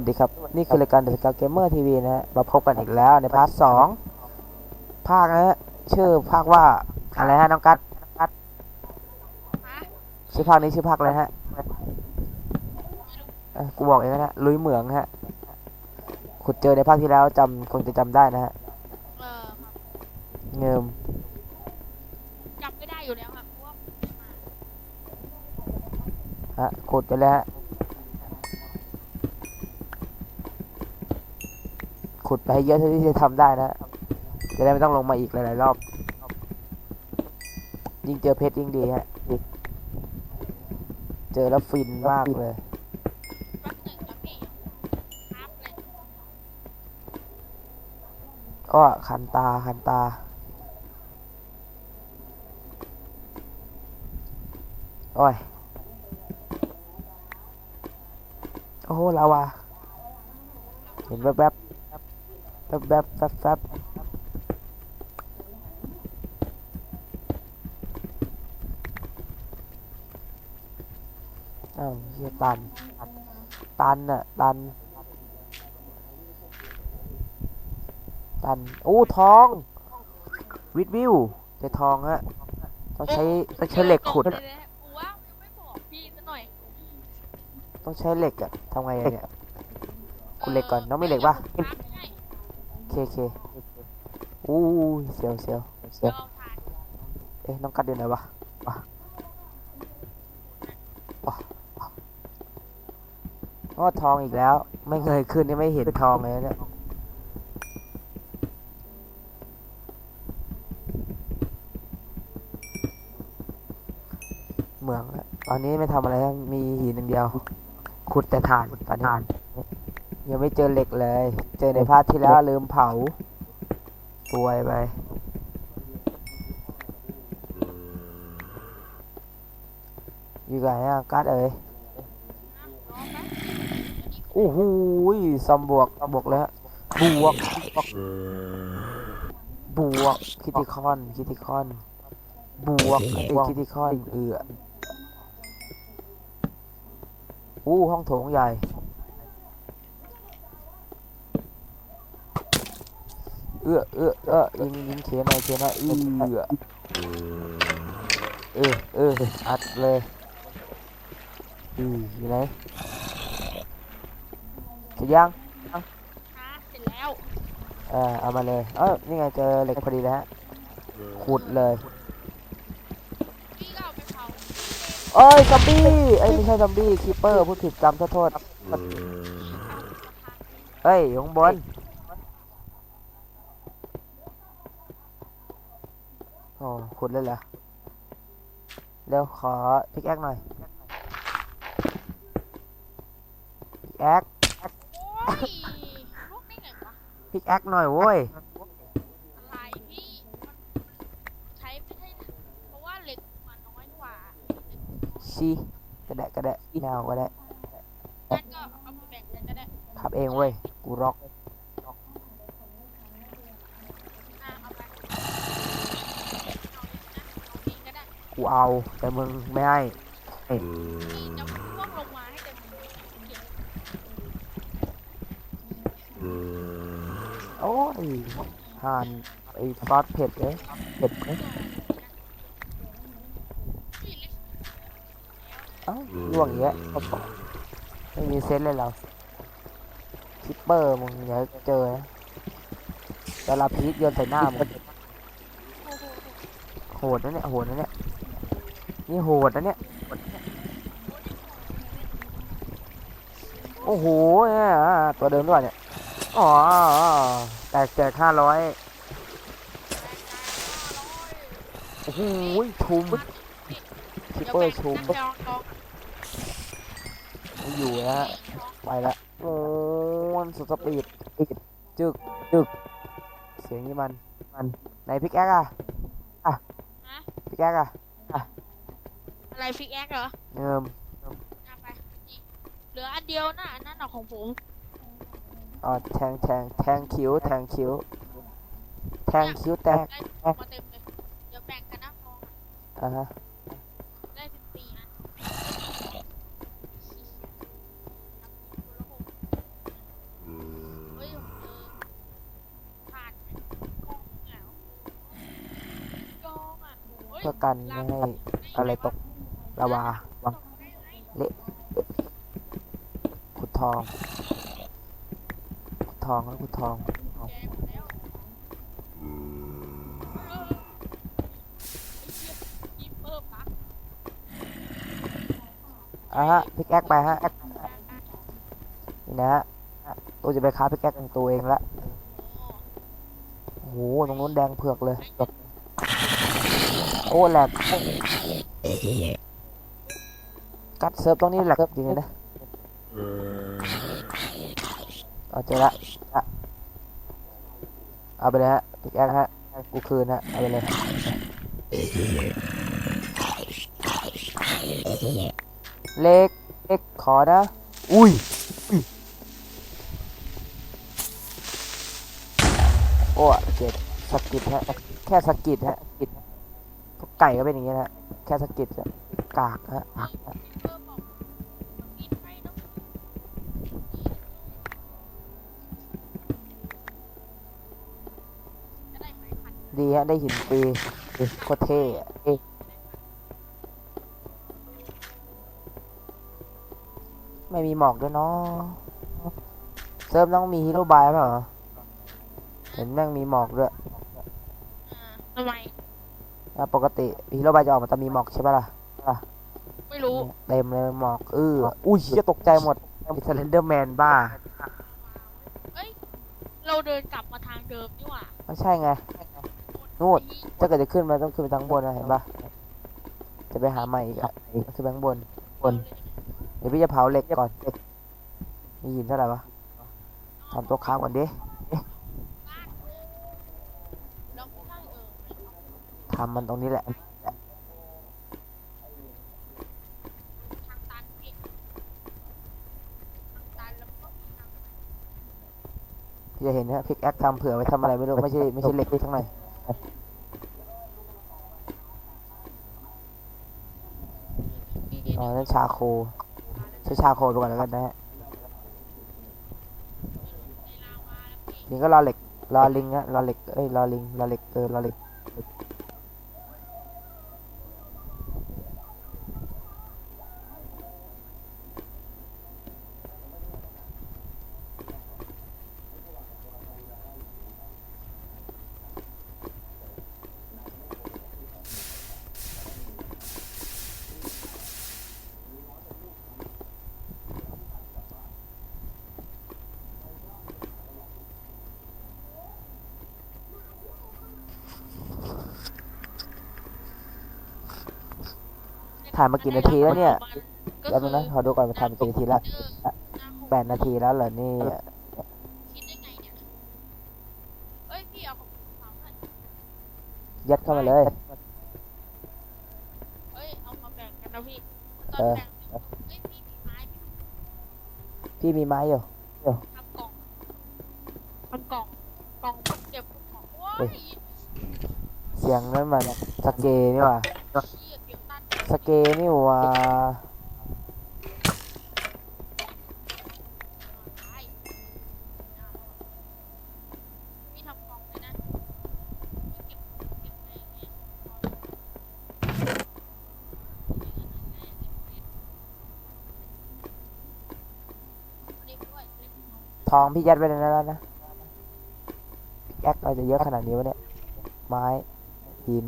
สวัสดีครับ นี่คือรายการเดอะสกาเกมเมอร์ทีวีนะฮะมาพบกันอีกแล้วในพาร์ทสองภาคนะฮะชื่อภาคว่าอะไรฮะน้องกัดกัดชื่อภาคนี้ชื่อภาคอะไรฮะเอ้ยกูบอกเองนะฮะลุยเหมืองฮะขุดเจอในภาคที่แล้วจำคงจะจำได้นะฮะเออครับเงิมจำไม่ได้อยู่แล้วครับเพราะว่าฮะขุดไปเลยฮะ ขุดไปให้เยอะเท่าที่จะทำได้นะ จะได้ไม่ต้องลงมาอีกหลายๆรอบ ยิ่งเจอเพชรยิ่งดีฮะ เจอแล้วฟินมากเลยแป๊บหนึ่งครับพี่ครับเลยก็คันตาคันตา โอ้ย โอ้โหลาวาเห็นแวบๆ แวบแวบแวบแวบอ้าวเฮียตัน ตันอะตัน ตัน โอ้ทอง วิดวิวเจอทองฮะ ต้องใช้ต้องใช้เหล็กขุดจออะบเลยนะกูว่ายังไม่บอกพี่ซะหน่อยต้องใช้เหล็กอะทำไงอะเนี่ย คุณเหล็กก่อนน้องมีเหล็กปะครับไม่ เคเคอู้ยเสียวเสียวเสีเดี๋ยวเอ๊ะน้องกัดอยู่ไหนวะวะวะวะอ้อทองอีกแล้ว ไม่เคยขึ้นนี่ไม่เห็นทองเลยเนี่ยเหมืองอะตอนนี้ไม่ทำอะไรมีหินอย่างเดียว ขุดแต่ถ่านตอนน ยังไม่เจอเหล็กเลย เจอในพาร์ทที่แล้วลืมเผาป่วยไปอยู่ไหนอะการ์ดเอ๋ยโอ้โหยซัมบวกบวกแล้วบวกบวกคิติคอนคิติคอนบวกคิติคอนเอืออู้ห้องโถงใหญ่ เอื้อเอื้อเออยิงยิงเขียนหน่อยเขียนหน่อยเอื้อเออเอออัดเลยอืออยู่ไหนเสร็จยังนะเสร็จแล้วเออเอามาเลยเออนี่ไงเจอเหล็กพอดีแล้วฮะขุดเลยพี่ก็เอาไปเผาเอ้ยซอมบี้เอ้ยไม่ใช่ซอมบี้คีเปอร์พูดผิดจำโทษโทษเฮ้ยอยู่ข้างบน โอ้ขุดเลยเหรอเร็วขอพิกแอคหน่อยพิกแอคโอ้ยลูกได้ไงวะพิกแอคหน่อยโว้ยอะไรพี่มันมันใช้ไม่ใช่เพราะว่าเหล็กมันน้อยกว่าชีกระแดะกระแดะแนวกระแดะงั้นก็เอาไปแบ่งกันก็ได้ ขับเองเว้ย กูร็อก อะเอาไปเอาเอง ก็ได้กูเอา แต่มึงไม่ให้พี่จะพ่วงลงมาให้เต็มมือเขียนโอ้ยห่านไอ้ซอสเผ็ดเลยเผ็ดไหมพี่เล็กเอ้าล่วงอย่างเงี้ยไม่มีเซนส์เลยเราคิปเปอร์มึงอย่าเจอนะแต่ลาพีชโยนใส่หน้ามึงโอ้โหโหดนะเนี่ยโหดนะเนี่ย นี่โหดนะเนี่ย โอ้โหเนี่ยอ่าตัวเดิมด้วยเนี่ย อ๋อ แตกแจกห้าร้อยโอ้โหชุมคิปเดี๋ยวเปอแบ่ร์งชุมกันจองจองไม่อยู่นะฮะไปละโอ้นสุดสปีดจึกจึกเสียงนี้มัน มันไหนพิกแอคอะอะพิกแอคอะ อะไรพิกแอคเหรอเอิ่มเอาไปเหลืออันเดียวน่ะอันนั่นนอกของผมอ๋อแทงแทงแทงคิ้วแทงคิ้วแทงคิ้วแตกเดี๋ยวแบ่งกันนะพออ่าฮะได้เะพื่อกันไม่ให้อะไรตก ลาวาเละขุดทองขุดทองแล้วขุดทองอะฮะพิกแอคไปฮะนี่นะฮะตัวจะไปค้าพิกแอคของตัวเองละโอ้โหตรงนู้นแดงเผือกเลยโอ้แหลก กัดเซิร์ฟตรงนี้แหลกจริงเลยนะเอาเจอละละเอาไปเลยฮะพิกแอคฮะกูคืนฮะเอาไปเลยเล็กเล็กขอนะอุ้ยอุ้ยโอ้เจ็บสะกิดฮะแค่สะกิดฮะกิดพวกไก่ก็เป็นอย่างนี้นะฮะแค่สะกิดฮะกากฮะกากฮะ เพิ่มบอกกินไปต้องจะได้ไหมพัน ดีฮะ ได้หินฟรีโคตรเท่อะเอ๊ะไม่มีหมอกด้วยเนาะเซิร์ฟต้องมีฮีโร่บายเปล่าเห็นแม่งมีหมอกด้วยอ่าทำไมนะปกติฮีโร่บายจะออกมาแต่มีหมอกใช่ปะล่ะไม่รู้ เต็มเลยหมอกเอออุ้ยเชี่ยตกใจหมดมีเซเลนเดอร์แมนบ้าเราเดินกลับมาทางเดิมนี่หว่าไม่ใช่ไง นู่นถ้าเกิดจะขึ้นมาต้องขึ้นไปทางบนนะเห็นปะจะไปหาใหม่อีกอะขึ้นไปข้างบนบน เดี๋ยวพี่จะเผาเหล็กก่อนเหล็กมีหินเท่าไหร่วะทำตัวค้างก่อนดิเราไม่ใช่เออทำมันตรงนี้แหละทางตันพี่ทางตันแล้วก็มีทางพี่จะเห็นนะพิกแอคทำเผื่อไว้ทำอะไรไม่รู้ไม่ใช่ไม่ใช่เหล็กที่ข้างใน อ๋อนั่นชาโคใช้ชาโคดูก่อนแล้วกันนะฮะในลาวาแล้วพี่นี่ก็รอเหล็กรอลิงนะรอเหล็กเอ้ยรอลิงรอเหล็กเออรอเหล็ก ถ่ายมากี่นาทีแล้วเนี่ยก็แล้วคือนะขอดูก่อนมาถ่ายมากี่นาทีละเออหน้าหกแปดนาทีแล้วเหรอนี่คิดได้ไงเนี่ยเอ้ยพี่เอาของผมเผาหน่อยยัดเข้ามาเลย เอ้ยเอามาแบ่งกันนะพี่ตอเอนอแบ่งเอ้ยพี่มีไม้พี่พี่มีไม้อยู่ทำกล่องทำกล่องกล่องเก็บของโอ้เฮ้ยยเสียงนั้นมันสเกนี่หว่าพี่เก็บตัน สเกนี่หว่าทำกล่องเลยนะพี่เก็บเก็บอะทองพี่ยัดไว้ในนั้นแล้วนะแอคเราจะเยอะขนาดนี้วะเนี่ย ไม้ หิน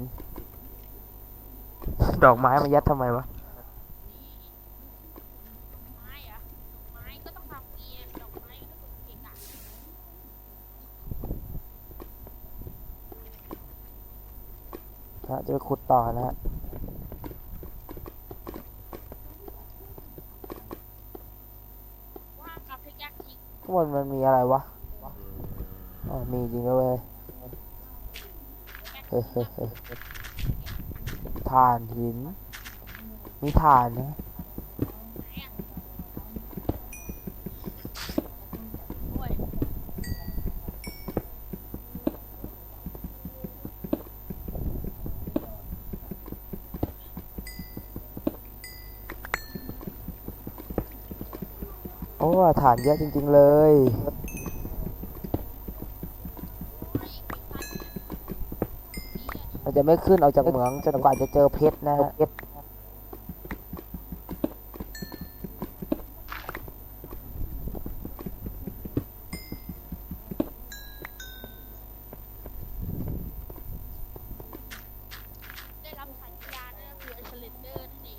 ดอกไม้มายัดทำไมวะนะจะไปขุดต่อนะฮะข้างบนมันมีอะไรวะอ๋อมีจริงด้วยเวยเฮ้ยเฮ้ยเฮ้ย ถ่านหิน มีถ่านนะโอ้ยโอ้ถ่านเยอะจริง ๆ เลย โอ้ยเก็บตันเนี่ย มันจะไม่ขึ้นออกจากเหมืองจนกว่าจะเจอเพชรนะฮะเพชรได้รับสัญญาณนั่นก็คือไอสเลนเดอร์นั่นเอ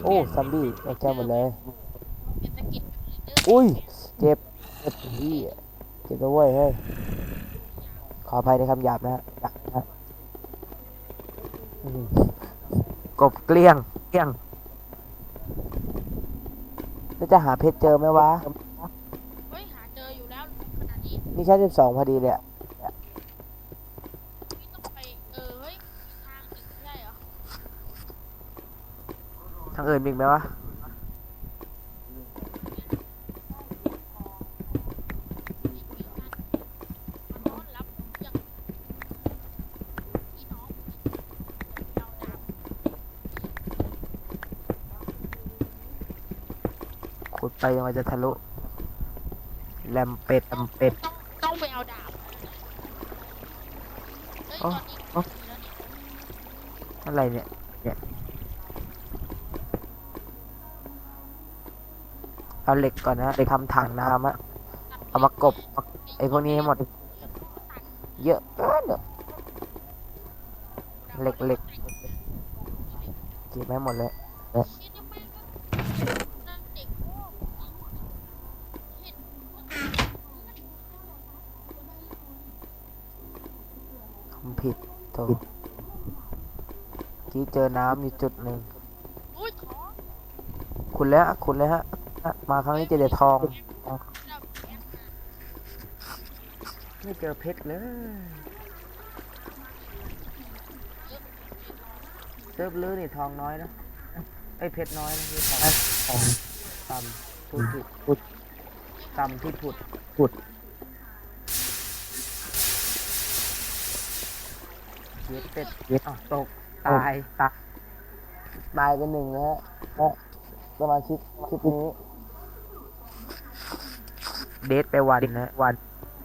งโอ้ซัมบี้ตกใจหมดเลยเป็นตะกิดสเลนเดอร์อุ้ย เจ็บ เจ็บพี่เจ็บไปเว้ยเฮ้ย ขออภัยในคำหยาบนะฮะหยาบนะฮะอืม กบเกลี้ยงเกลี้ยงแล้วจะหาเพชรเจอไหมวะ เฮ้ยหาเจออยู่แล้วขนาดนี้นี่ชั้นสิบสองพอดีเลยอะพี่ต้องไปเออเฮ้ยมีทางหนึ่งไม่ใช่เหรอทางอื่นมีอีกไหมวะ มาต้อนรับอย่างพี่น้องเราดาบ ขุด ไปยังไงจะทะลุแลมเป็ดแลมเป็ด ต้องต้องไปเอาดาบเฮ้ยอ๋ตออนนี้อ๋อ มีแล้วนี่อะไรเนี่ย เนี่ย เอาเหล็กก่อนนะไปทำถังน้ำอะเอามากบไอ้พวกนี้ให้หมด เยอะเกินอะเหล็กเหล็กเก็บไม่หมดเลยคิดยัง ทำผิดโถกี้เจอน้ำอยู่จุดหนึ่ง อุ้ยขอคุณแล้วคุณเลยฮะมาครั้งนี้เจอแต่ทองแล้วแอปไม่เจอเพชรเลยเซิร์ฟลือนี่ทองน้อยนะไอ้ยเพชรน้อยนะคือทองทองต่ำพุดผุดผุดต่ำที่ผุด ผุด เย็ดเป็ดเย็ดอ้าวตกตายตายตายไปหนึ่งนะฮะและสมาชิกคลิปนี้ เดทไปวันนะ วัน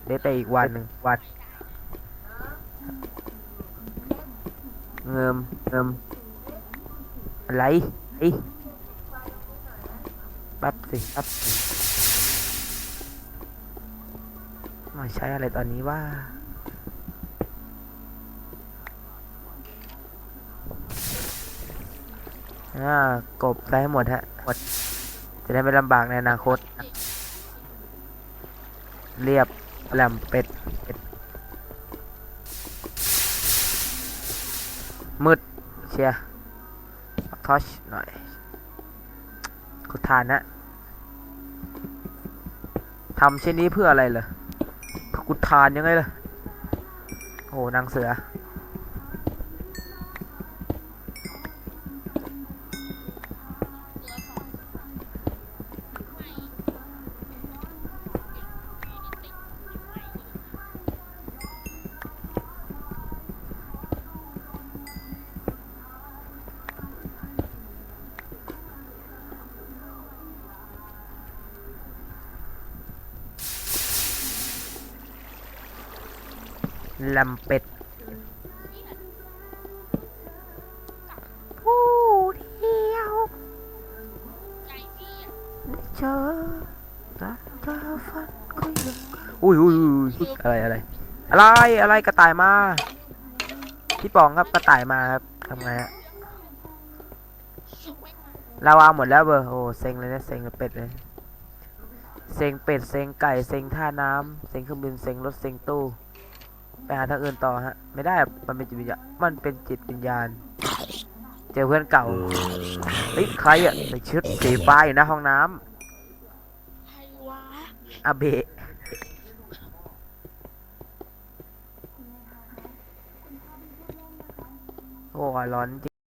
เดทไปอีกวันหนึ่งวันเงิมเงิมอะไรไอ้แป๊บสิแป๊บสิมาใช้อะไรตอนนี้ว่า อ่ากบใช้ให้หมดฮะหมด จะได้ไม่ลำบากในอนาคต เรียบแหลมเป็ดเป็ดมืดเชียร์ทอชหน่อยกูทานนะทำเช่นนี้เพื่ออะไรเหรอกูทานยังไงล่ะโอ้นางเสือ ลำเป็ด ผู้ผู้เดียวใจพี่อะเจอรักเธอฝันก็ยังอุ้ยอุ้ยอุ้ยอะไร อะไร อะไร อะไรกระต่ายมา พี่ปองครับกระต่ายมาครับทำไงฮะไม่มาลาวาหมดแล้วเบอร์โอ้เซ็งเลยนะเซ็งเป็ดเลยเซ็งเป็ดเซ็งไก่เซ็งท่าน้ำเซ็งเครื่องบินเซ็งรถเซ็งตู้ ไปหาทางอื่นต่อฮะ ไม่ได้มันเป็นจิตวิญญาณมันเป็นจิตวิญญาณ เจอเพื่อนเก่าเฮ้ยใครอะใส่ชุดสีฟ้าอยู่หน้าห้องน้ใครวะำอาเบะโอ้ยร้อนจริง